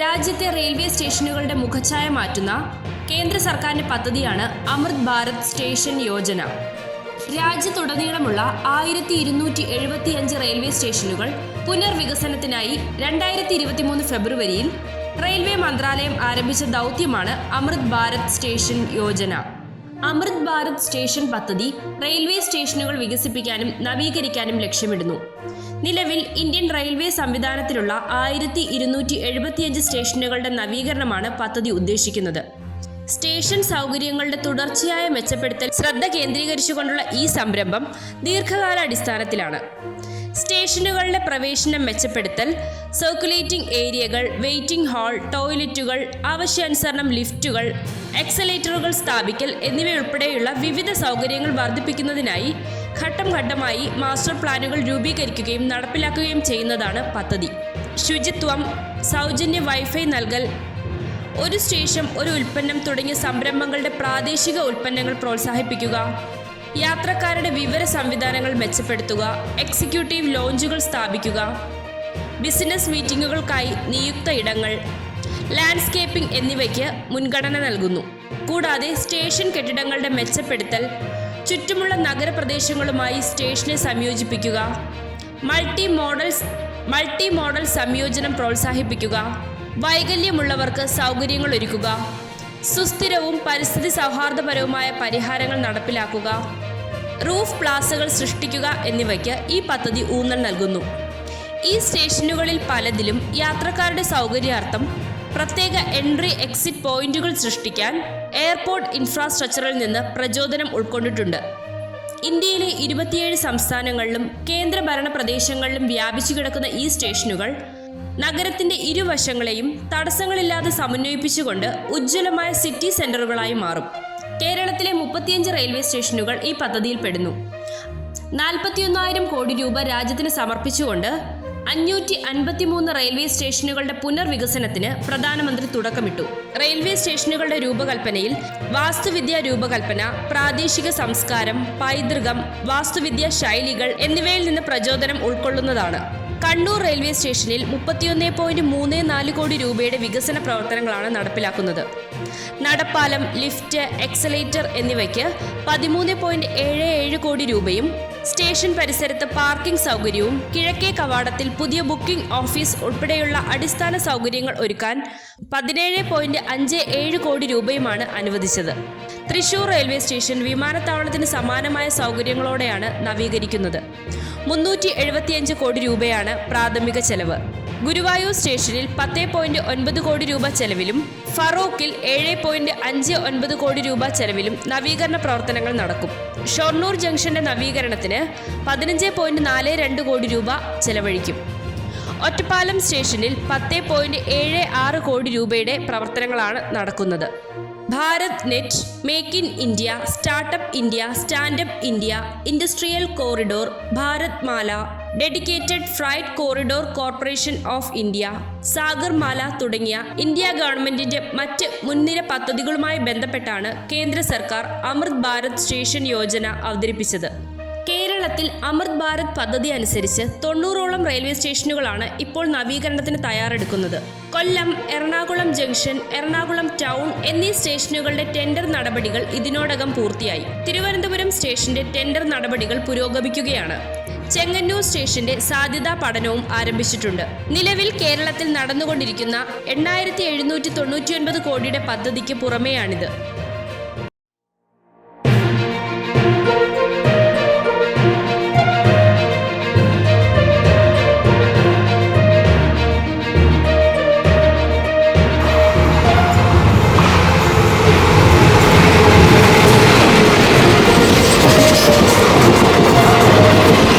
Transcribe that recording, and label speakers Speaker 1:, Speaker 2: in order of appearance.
Speaker 1: രാജ്യത്തെ റെയിൽവേ സ്റ്റേഷനുകളുടെ മുഖച്ഛായ മാറ്റുന്ന കേന്ദ്ര സർക്കാരിന്റെ പദ്ധതിയാണ് അമൃത് ഭാരത് സ്റ്റേഷൻ യോജന. രാജ്യത്തുടനീളമുള്ള ആയിരത്തി ഇരുന്നൂറ്റി എഴുപത്തിയഞ്ച് റെയിൽവേ സ്റ്റേഷനുകൾ പുനർവികസനത്തിനായി രണ്ടായിരത്തി ഇരുപത്തിമൂന്ന് ഫെബ്രുവരിയിൽ റെയിൽവേ മന്ത്രാലയം ആരംഭിച്ച ദൗത്യമാണ് അമൃത് ഭാരത് സ്റ്റേഷൻ യോജന. അമൃത് ഭാരത് സ്റ്റേഷൻ പദ്ധതി റെയിൽവേ സ്റ്റേഷനുകൾ വികസിപ്പിക്കാനും നവീകരിക്കാനും ലക്ഷ്യമിടുന്നു. നിലവിൽ ഇന്ത്യൻ റെയിൽവേ സംവിധാനത്തിലുള്ള ആയിരത്തി ഇരുന്നൂറ്റി എഴുപത്തിയഞ്ച് സ്റ്റേഷനുകളുടെ നവീകരണമാണ് പദ്ധതി ഉദ്ദേശിക്കുന്നത്. സ്റ്റേഷൻ സൗകര്യങ്ങളുടെ തുടർച്ചയായ മെച്ചപ്പെടുത്തൽ ശ്രദ്ധ കേന്ദ്രീകരിച്ചുകൊണ്ടുള്ള ഈ സംരംഭം ദീർഘകാലാടിസ്ഥാനത്തിലാണ്. സ്റ്റേഷനുകളിലെ പ്രവേശനം മെച്ചപ്പെടുത്തൽ സർക്കുലേറ്റിംഗ് ഏരിയകൾ വെയിറ്റിംഗ് ഹാൾ ടോയ്ലറ്റുകൾ ആവശ്യാനുസരണം ലിഫ്റ്റുകൾ എക്സലേറ്ററുകൾ സ്ഥാപിക്കൽ എന്നിവയുൾപ്പെടെയുള്ള വിവിധ സൗകര്യങ്ങൾ വർദ്ധിപ്പിക്കുന്നതിനായി ഘട്ടം ഘട്ടമായി മാസ്റ്റർ പ്ലാനുകൾ രൂപീകരിക്കുകയും നടപ്പിലാക്കുകയും ചെയ്യുന്നതാണ് പദ്ധതി. ശുചിത്വം സൗജന്യ വൈഫൈ നൽകൽ ഒരു സ്റ്റേഷൻ ഒരു ഉൽപ്പന്നം തുടങ്ങിയ സംരംഭങ്ങളുടെ പ്രാദേശിക ഉൽപ്പന്നങ്ങൾ പ്രോത്സാഹിപ്പിക്കുക യാത്രക്കാരുടെ വിവര സംവിധാനങ്ങൾ മെച്ചപ്പെടുത്തുക എക്സിക്യൂട്ടീവ് ലോഞ്ചുകൾ സ്ഥാപിക്കുക ബിസിനസ് മീറ്റിംഗുകൾക്കായി നിയുക്ത ഇടങ്ങൾ ലാൻഡ്സ്കേപ്പിംഗ് എന്നിവയ്ക്ക് മുൻഗണന നൽകുന്നു. കൂടാതെ സ്റ്റേഷൻ കെട്ടിടങ്ങളുടെ മെച്ചപ്പെടുത്തൽ ചുറ്റുമുള്ള നഗരപ്രദേശങ്ങളുമായി സ്റ്റേഷനെ സംയോജിപ്പിക്കുക. മൾട്ടി മോഡൽസ് മൾട്ടി മോഡൽ സംയോജനം പ്രോത്സാഹിപ്പിക്കുക. വൈകല്യമുള്ളവർക്ക് സൗകര്യങ്ങൾ ഒരുക്കുക. സുസ്ഥിരവും പരിസ്ഥിതി സൗഹാർദ്ദപരവുമായ പരിഹാരങ്ങൾ നടപ്പിലാക്കുക. റൂഫ് പ്ലാസുകൾ സൃഷ്ടിക്കുക എന്നിവയ്ക്ക് ഈ പദ്ധതി ഊന്നൽ നൽകുന്നു. ഈ സ്റ്റേഷനുകളിൽ പലതിലും യാത്രക്കാരുടെ സൗകര്യാർത്ഥം പ്രത്യേക എൻട്രി എക്സിറ്റ് പോയിന്റുകൾ സൃഷ്ടിക്കാൻ എയർപോർട്ട് ഇൻഫ്രാസ്ട്രക്ചറിൽ നിന്ന് പ്രചോദനം ഉൾക്കൊണ്ടിട്ടുണ്ട്. ഇന്ത്യയിലെ ഇരുപത്തിയേഴ് സംസ്ഥാനങ്ങളിലും കേന്ദ്രഭരണ പ്രദേശങ്ങളിലും വ്യാപിച്ചു കിടക്കുന്ന ഈ സ്റ്റേഷനുകൾ നഗരത്തിന്റെ ഇരുവശങ്ങളെയും തടസ്സങ്ങളില്ലാതെ സമന്വയിപ്പിച്ചുകൊണ്ട് ഉജ്ജ്വലമായ സിറ്റി സെന്ററുകളായി മാറും. കേരളത്തിലെ മുപ്പത്തിയഞ്ച് റെയിൽവേ സ്റ്റേഷനുകൾ ഈ പദ്ധതിയിൽ പെടുന്നു. നാൽപ്പത്തിയൊന്നായിരം കോടി രൂപ രാജ്യത്തിന് സമർപ്പിച്ചുകൊണ്ട് അഞ്ഞൂറ്റി അൻപത്തിമൂന്ന് റെയിൽവേ സ്റ്റേഷനുകളുടെ പുനർവികസനത്തിന് പ്രധാനമന്ത്രി തുടക്കമിട്ടു. റെയിൽവേ സ്റ്റേഷനുകളുടെ രൂപകൽപ്പനയിൽ വാസ്തുവിദ്യാ രൂപകൽപ്പന പ്രാദേശിക സംസ്കാരം പൈതൃകം വാസ്തുവിദ്യാ ശൈലികൾ എന്നിവയിൽ നിന്ന് പ്രചോദനം ഉൾക്കൊള്ളുന്നതാണ്. കണ്ണൂർ റെയിൽവേ സ്റ്റേഷനിൽ മുപ്പത്തിയൊന്ന് പോയിന്റ് മൂന്ന് നാല് കോടി രൂപയുടെ വികസന പ്രവർത്തനങ്ങളാണ് നടപ്പിലാക്കുന്നത്. നടപ്പാലം ലിഫ്റ്റ് എക്സലേറ്റർ എന്നിവയ്ക്ക് പതിമൂന്ന് പോയിന്റ് ഏഴ് ഏഴ് കോടി രൂപയും സ്റ്റേഷൻ പരിസരത്ത് പാർക്കിംഗ് സൗകര്യവും കിഴക്കേ കവാടത്തിൽ പുതിയ ബുക്കിംഗ് ഓഫീസ് ഉൾപ്പെടെയുള്ള അടിസ്ഥാന സൗകര്യങ്ങൾ ഒരുക്കാൻ പതിനേഴ് പോയിന്റ് അഞ്ച് ഏഴ് കോടി രൂപയുമാണ് അനുവദിച്ചത്. തൃശൂർ റെയിൽവേ സ്റ്റേഷൻ വിമാനത്താവളത്തിന് സമാനമായ സൗകര്യങ്ങളോടെയാണ് നവീകരിക്കുന്നത്. മുന്നൂറ്റി എഴുപത്തിയഞ്ച് കോടി രൂപയാണ് പ്രാഥമിക ചെലവ്. ഗുരുവായൂർ സ്റ്റേഷനിൽ പത്ത് പോയിന്റ് ഒൻപത് കോടി രൂപ ചെലവിലും ഫറൂഖിൽ ഏഴ് പോയിന്റ് അഞ്ച് ഒൻപത് കോടി രൂപ ചെലവിലും നവീകരണ പ്രവർത്തനങ്ങൾ നടക്കും. ഷൊർണൂർ ജംഗ്ഷന്റെ നവീകരണത്തിന് പതിനഞ്ച് പോയിന്റ് നാല് രണ്ട് കോടി രൂപ ചെലവഴിക്കും. ഒറ്റപ്പാലം സ്റ്റേഷനിൽ പത്ത് പോയിന്റ് ഏഴ് ആറ് കോടി രൂപയുടെ പ്രവർത്തനങ്ങളാണ് നടക്കുന്നത്. Bharat net make in India startup India standup India industrial corridor Bharat Mala dedicated freight corridor corporation of India Sagarmala തുടങ്ങിയ ഇന്ത്യ ഗവൺമെന്റിന്റെ മറ്റ് മുൻനിര പദ്ധതികളുമായി ബന്ധപ്പെട്ടാണ് കേന്ദ്ര സർക്കാർ അമൃത് ഭാരത് സ്റ്റേഷൻ യോജന അവതരിപ്പിച്ചത്. കേരളത്തിൽ അമൃത് ഭാരത് പദ്ധതി അനുസരിച്ച് തൊണ്ണൂറോളം റെയിൽവേ സ്റ്റേഷനുകളാണ് ഇപ്പോൾ നവീകരണത്തിന് തയ്യാറെടുക്കുന്നത്. കൊല്ലം എറണാകുളം ജംഗ്ഷൻ എറണാകുളം ടൗൺ എന്നീ സ്റ്റേഷനുകളുടെ ടെൻഡർ നടപടികൾ ഇതിനോടകം പൂർത്തിയായി. തിരുവനന്തപുരം സ്റ്റേഷന്റെ ടെൻഡർ നടപടികൾ പുരോഗമിക്കുകയാണ്. ചെങ്ങന്നൂർ സ്റ്റേഷന്റെ സാധ്യതാ പഠനവും ആരംഭിച്ചിട്ടുണ്ട്. നിലവിൽ കേരളത്തിൽ നടന്നുകൊണ്ടിരിക്കുന്ന എണ്ണായിരത്തി എഴുന്നൂറ്റി തൊണ്ണൂറ്റിയൊൻപത് കോടിയുടെ പദ്ധതിക്ക് പുറമെയാണിത്.